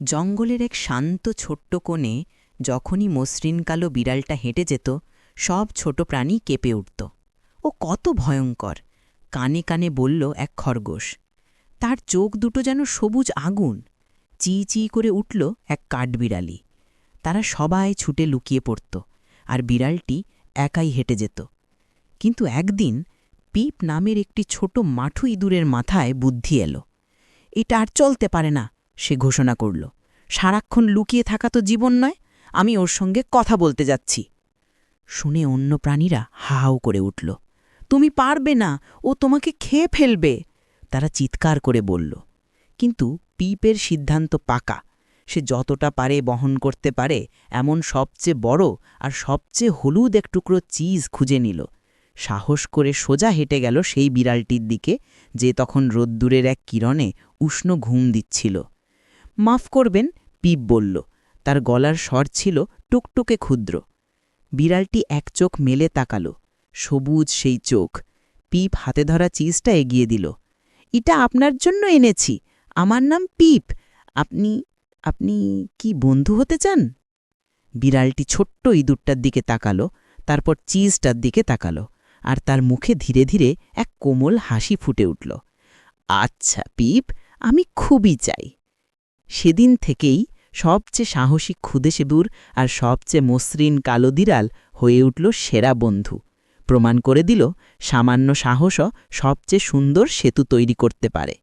জঙ্গলের এক শান্ত ছোট্ট কোণে যখনই মসৃণ কালো বিড়ালটা হেঁটে যেত, সব ছোট প্রাণী কেঁপে উঠত। ও কত ভয়ঙ্কর! কানে কানে বলল এক খরগোশ, তার চোখ দুটো যেন সবুজ আগুন! চি চি করে উঠল এক কাঠবিড়ালি। তারা সবাই ছুটে লুকিয়ে পড়ত আর বিড়ালটি একাই হেঁটে যেত। কিন্তু একদিন পিপ নামের একটি ছোট মাঠু ইঁদুরের মাথায় বুদ্ধি এলো, এটা আর চলতে পারে না। সে ঘোষণা করল। সারাক্ষণ লুকিয়ে থাকা তো জীবন নয়, আমি ওর সঙ্গে কথা বলতে যাচ্ছি। শুনে অন্য প্রাণীরা হাও করে উঠল। তুমি পারবে না, ও তোমাকে খেয়ে ফেলবে, তারা চিৎকার করে বলল। কিন্তু পিপের সিদ্ধান্ত পাকা। সে যতটা পারে বহন করতে পারে, এমন সবচেয়ে বড় আর সবচেয়ে হলুদ এক টুকরো চিজ খুঁজে নিল। সাহস করে সোজা হেঁটে গেল সেই বিড়ালটির দিকে, যে তখন রোদ্দুরের এক কিরণে উষ্ণ ঘুম দিচ্ছিল। মাফ করবেন, পিপ বলল। তার গলার স্বর ছিল টুকটুকে ক্ষুদ্র। বিড়ালটি এক চোখ মেলে তাকাল, সবুজ সেই চোখ। পিপ হাতে ধরা চিজটা এগিয়ে দিল। এটা আপনার জন্য এনেছি। আমার নাম পিপ। আপনি আপনি কি বন্ধু হতে চান? বিড়ালটি ছোট্ট ইঁদুরটার দিকে তাকালো, তারপর চিজটার দিকে তাকালো, আর তার মুখে ধীরে ধীরে এক কোমল হাসি ফুটে উঠল। আচ্ছা পিপ, আমি খুবই চাই। সেদিন থেকেই সবচেয়ে সাহসী ক্ষুদে সেদুর আর সবচেয়ে মসৃণ কালো দিরাল হয়ে উঠল সেরা বন্ধু। প্রমাণ করে দিল সামান্য সাহসও সবচেয়ে সুন্দর সেতু তৈরি করতে পারে।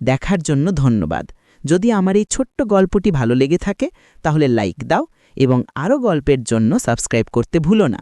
দেখার জন্য ধন্যবাদ। যদি আমার এই ছোট্ট গল্পটি ভালো লেগে থাকে, তাহলে লাইক দাও এবং আরও গল্পের জন্য সাবস্ক্রাইব করতে ভুলো না।